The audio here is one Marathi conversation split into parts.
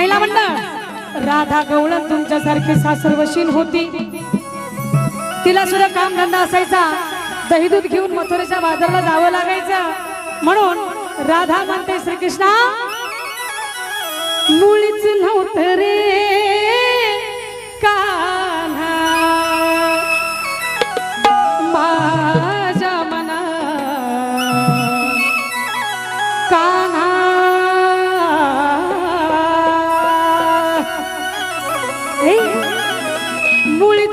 महिला मंडळ. राधा गवळण तुमच्यासारखी सासरवशीन होती. तिला सुद्धा काम धंदा असायचा. दही दूध घेऊन मथुरेच्या बाजारला जावं लागायचं. म्हणून राधा म्हणते श्रीकृष्णा मुळीच नव्हतं रे. का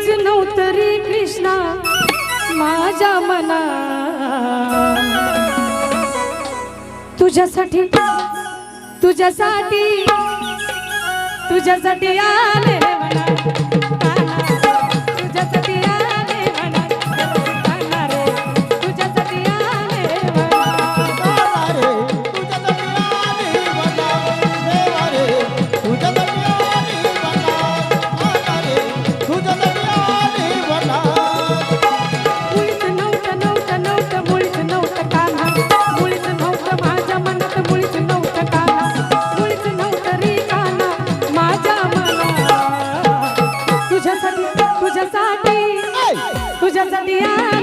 मुळीच नव्हतं कृष्णा माझ्या मना. तुझ्यासाठी तुझ्यासाठी तुझ्यासाठी आले म्हणा तुझ्यासाठी आले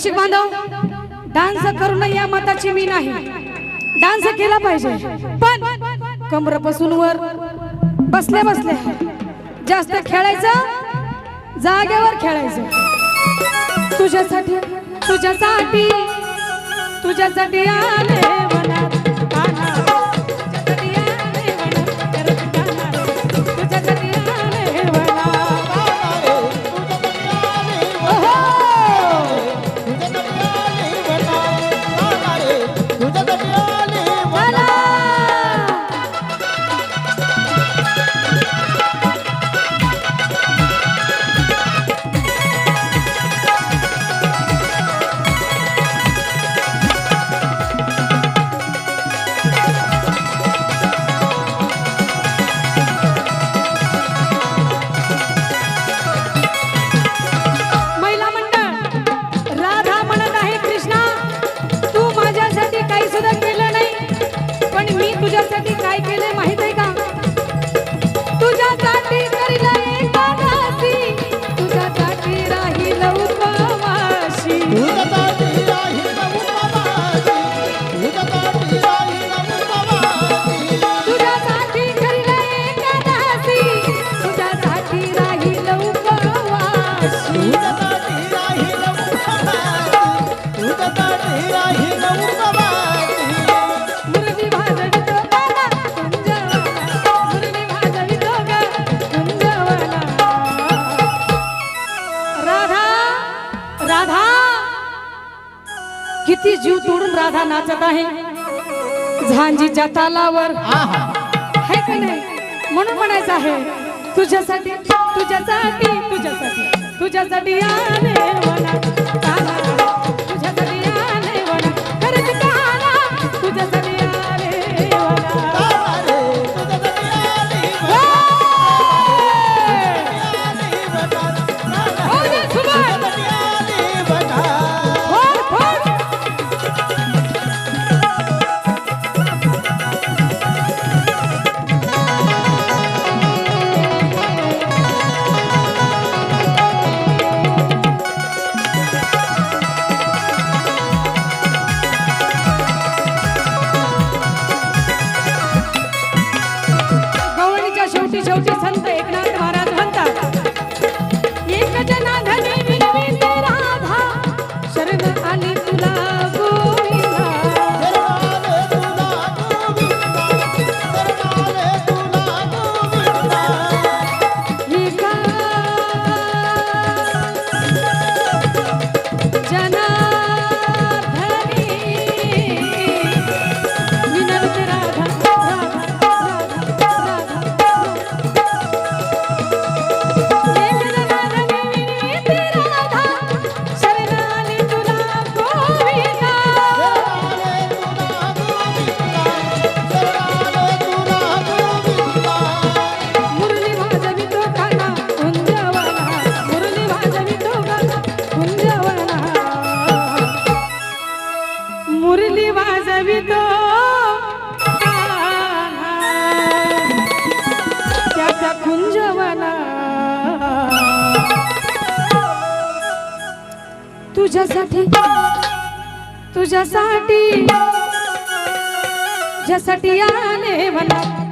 रसिक बांधव डान्स करून या मताची मी नाही. डान्स केला पाहिजे. पण कमरपासून वर बसल्या बसल्या जास्त खेळायचं जागेवर खेळायचं. तुझ्यासाठी तुझ्यासाठी तुझ्यासाठी आले मनात. तुझ्यासाठी जीव तोडून राधा नाचत आहे झांजीच्या तालावर आहे का नाही म्हणून म्हणायचं आहे तुझ्यासाठी तुझ्यासाठी तुझ्यासाठी तुझ्यासाठी आले. तुझ्यासाठी आले. तुझ्यासाठी छोटी संत वाजवितो. त्याचा मला तुझ्यासाठी तुझ्यासाठी ज्यासाठी आले मला.